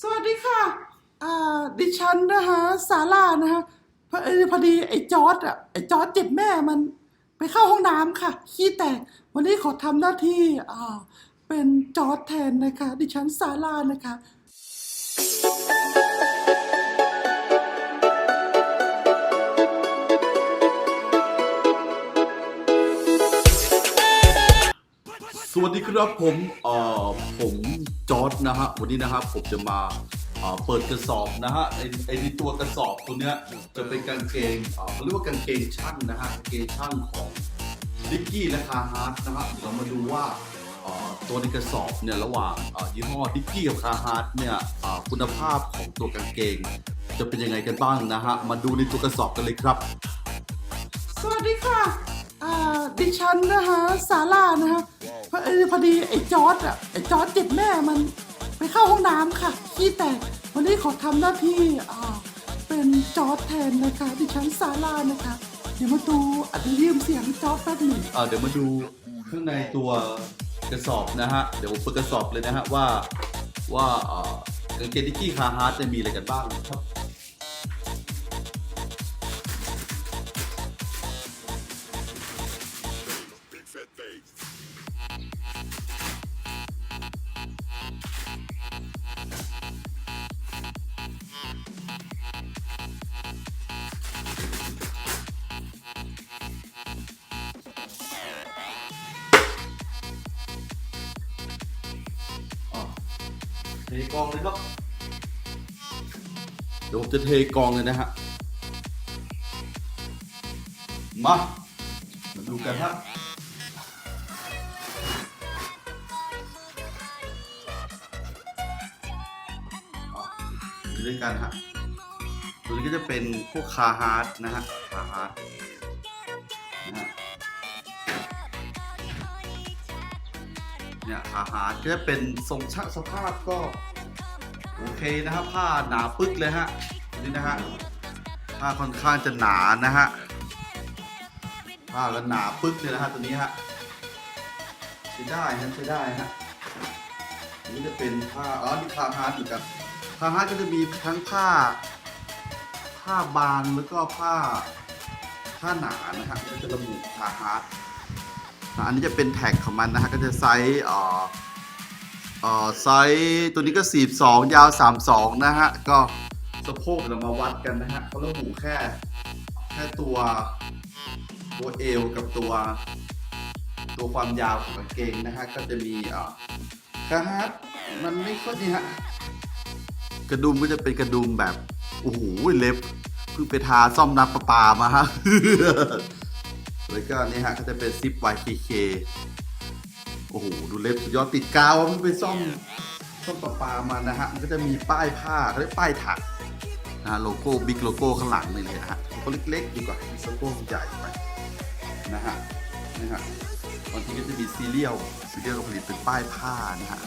สวัสดีค่ะอ่าดิฉันนะคะซาร่านะคะพอพอดีไอ้จอร์ดอะไอ้จอร์ดเจ็บแม่มันไปเข้าห้องน้ำค่ะ ขี้แตก วันนี้ขอทำหน้าที่อ่าเป็นจอร์ดแทนนะคะ ดิฉันซาร่านะคะ สวัสดีครับผมเอ่อผมจอร์ดนะฮะวันนี้นะครับผมจะมาเอ่อเปิดกระสอบนะฮะไอไอในตัวกระสอบตัวเนี้ยจะเป็นกางเกงเอ่อเขาเรียกว่ากางเกงช่างนะฮะกางเกงช่างของดิกกี้และคาฮาร์ดนะฮะเดี๋ยวเรามาดูว่าเอ่อตัวในกระสอบเนี่ยระหว่างเอ่อยี่ห้อดิกกี้กับคาฮาร์ดเนี่ยเอ่อคุณภาพของตัวกางเกง จะเป็นยังไงกันบ้างนะฮะมาดูในตัวกระสอบกันเลยครับ สวัสดีค่ะอ่าดิฉันนะคะซาร่านะคะ พอพอดีไอ้จอร์ดอะไอ้จอร์ดเจ็บแม่มันไปเข้าห้องน้ำค่ะขี้แตกวันนี้ขอทำหน้าที่อ่าเป็นจอร์ดแทนนะคะดิฉันซาร่านะคะ เดี๋ยวมาดูอัดยืมเสียงจอร์ดแป๊บหนึ่งอ่อเดี๋ยวมาดูข้างในตัวกระสอบนะฮะเดี๋ยวเปิดกระสอบเลยนะฮะว่าว่าเอ่อกางเกงดิกกี้คาฮาร์ดเนี่ยมีอะไรกันบ้างนะครับ เทกองเลยครับเดี๋ยวผมจะเทกองเลยนะฮะ มามาดูกันฮะอะดูด้วยกันฮะตัวนี้ก็จะเป็นพวกคาฮาร์ดนะฮะ คาฮาร์ดนะฮะ เนี่ยอาหารก็จะเป็นทรงชักสภาพก็โอเคนะครับผ้าหนาปึ๊กเลยฮะนี่นะฮะผ้าค่อนข้างจะหนานะฮะผ้าก็หนาปึ๊กเลยนะฮะตัวนี้ฮะใช้ได้ฮะใช้ได้ฮะนนี่จะเป็นผ้าอ๋อนี่ผ้าฮาร์ดเหมือนกันผ้าฮาร์ดก็จะมีทั้งผ้า ผ้าบางแล้วก็ผ้าผ้าหนานะฮะก็จะระบุผ้าฮาร์ด อันนี้จะเป็นแท็กของมันนะฮะก็จะไซส์เอ่ออ่อไซส์ตัวนี้ก็ 42 ยาว 32 นะฮะ ก็สะโพกเรามาวัดกันนะฮะเขาระบุแค่แค่ตัวตัวเอวกับตัว ตัวความยาวของกางเกงนะฮะ ก็จะมีอ่อกระฮัดมันไม่ค่อยนี่ฮะกระดุมก็จะเป็นกระดุมแบบ โอ้โหเล็บเพิ่งไปทาซ่อมน้ำประปามาฮะ แล้วก็นี่ฮะก็จะเป็นซิป YKK โอ้โห ดูเล็บสุดยอดติดกาวมันไปซ่อมซ่อมประปามานะฮะ มันก็จะมีป้ายผ้าเขาเรียกป้ายถักนะฮะโลโก้บิ๊กโลโก้ข้างหลังนี่เลยนะฮะโลโก้เล็กๆดีกว่าโลโก้ใหญ่ไปนะฮะนี่ฮะบางทีก็จะมีซีเรียลซีเรียลผลิตเป็นป้ายผ้านะฮะ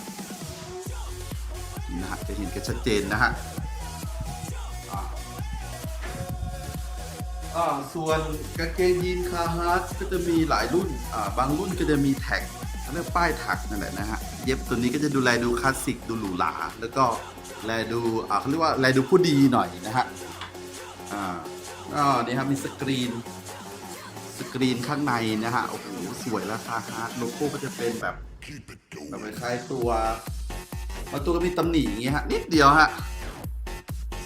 นะฮะจะเห็นกันชัดเจนนะฮะ อ่าส่วนกางเกงยีนคาฮาร์ดก็จะมีหลายรุ่นอ่าบางรุ่นก็จะมีแท็กเขาเรียกป้ายถักนั่นแหละนะฮะ เย็บตัวนี้ก็จะดูแลดูคลาสสิกดูหรูหราแล้วก็แลดูอ่าเขาเรียกว่าแลดูผู้ดีหน่อยนะฮะอ่าก็นี่ครับมีสกรีนสกรีนข้างในนะฮะโอ้โหสวยแล้วคาฮาร์ดโลโก้ก็จะเป็นแบบแบบคล้ายตัวบาตัวก็มีตำหนิอย่างเงี้ยฮะนิดเดียวฮะ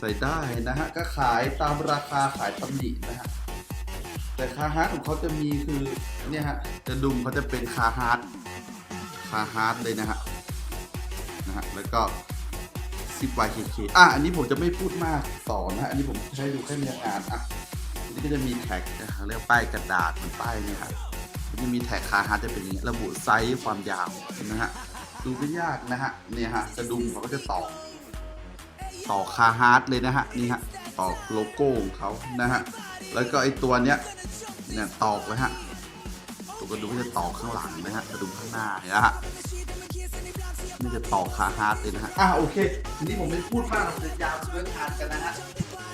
ส่ได้นะฮะ ก็ขายตามราคาขายตำหนินะฮะ แต่คาฮาร์ดของเขาจะมีคือเนี่ยฮะจะดุมเขาจะเป็นคาฮาร์ดคาฮาร์ดเลยนะฮะนะฮะแล้วก็ซิป YKK อะอันนี้ผมจะไม่พูดมากต่อนะฮะอันนี้ผมให้ดูแค่เนื้องานอะอันนี้ก็จะมีแท็กนะครับเรียกป้ายกระดาษเหมือนป้ายเนี่ยฮะมันจะมีแท็กคาฮาร์ดจะเป็นอย่างนี้ระบุไซส์ความยาวนะฮะดูไม่ยากนะฮะเนี่ยฮะกระดุมเขาก็จะต่อ ต่อคาฮาร์ดเลยนะฮะนี่ฮะต่อโลโก้ของเขานะฮะแล้วก็ไอตัวเนี้ยเนี่ยตอกเลยฮะตัวกระดุมก็จะตอกข้างหลังนะฮะกระดุมข้างหน้าเห็นะฮะนี่จะต่อคาฮาร์ดเลยนะฮะอะโอเคทีนี้ผมไม่พูดมากเราจะยาวเรื่อทานกันนะฮะ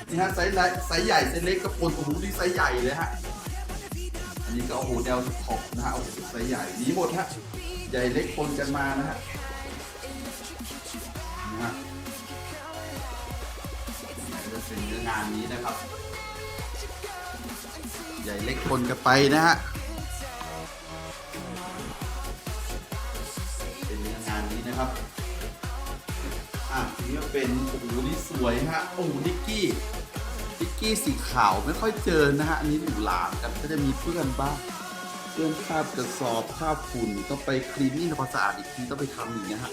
นี่ฮะไซส์ไซส์ใหญ่ไซส์เล็กก็ปนโอ้โหนี่ไซส์ใหญ่เลยฮะอันนี้ก็โอ้โหแนวขอบนะฮะโอ้โหไซส์ใหญ่มีหมดฮะใหญ่เล็กปนกันมานะฮะนะฮะ งานนี้นะครับ ใหญ่เล็กคนกันไปนะฮะเป็นเนื้องานนี้นะครับอะทีนี้ก็เป็นโอ้โหนี่สวยฮะโอ้โหนิกกี้นิกกี้สีขาวไม่ค่อยเจอนะฮะอันนี้หนูหลามกันก็จะมีเพื่อนบ้างเพื่อนคราบกระสอบคราบฝุ่นต้องไปคลีนนิ่งทำความสะอาดอีกทีต้องไปทำอย่างเงี้ยฮะ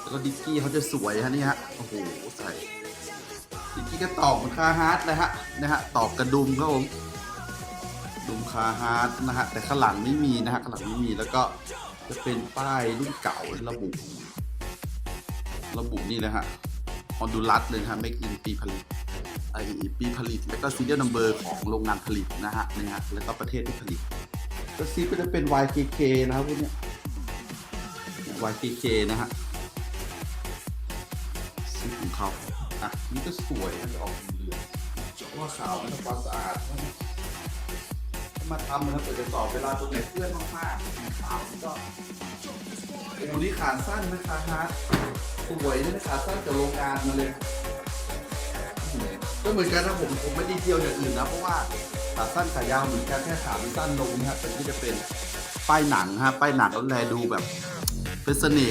แล้วก็ดิกกี้เขาจะสวยฮะนี่ฮะโอ้โหใส่ ดิกกี้ก็ตอกคาฮาร์ดนะฮะนะฮะตอกกระดุมครับผมดุมคาฮาร์ดนะฮะแต่ข้างหลังไม่มีนะฮะข้างหลังไม่มีแล้วก็จะเป็นป้ายรุ่นเก่าระบุ ระบุนี่นะฮะฮอนดูรัสเลยฮะ make in ปีผลิตไอปีผลิตแล้วก็ serial number ของโรงงานผลิตนะฮะนะฮะแล้วก็ประเทศที่ผลิตก็ซีก็จะเป็น YKK นะครับพวกเนี้ย YKK นะฮะซีของเขา อะนี่ก็สวยนจะออกเหลืองเพราะว่าขาวมันทำความสะอาดมาทำนะครับเปิดจะสอบเวลาตัวไหนเพื่อนมากๆขาวมันก็โอ้โหนี่ขาสั้นนะคะฮะสวยนะขาสั้นจากโรงงานมาเลยก็เหมือนกันนะผมผมไม่ได้เที่ยวอย่างอื่นนะเพราะว่าขาสั้นขายาวเหมือนกันแค่ขาสั้นลงนะครับแต่ที่จะเป็นป้ายหนังฮะป้ายหนังแล้วแลดูแบบเป็นเสน่ห์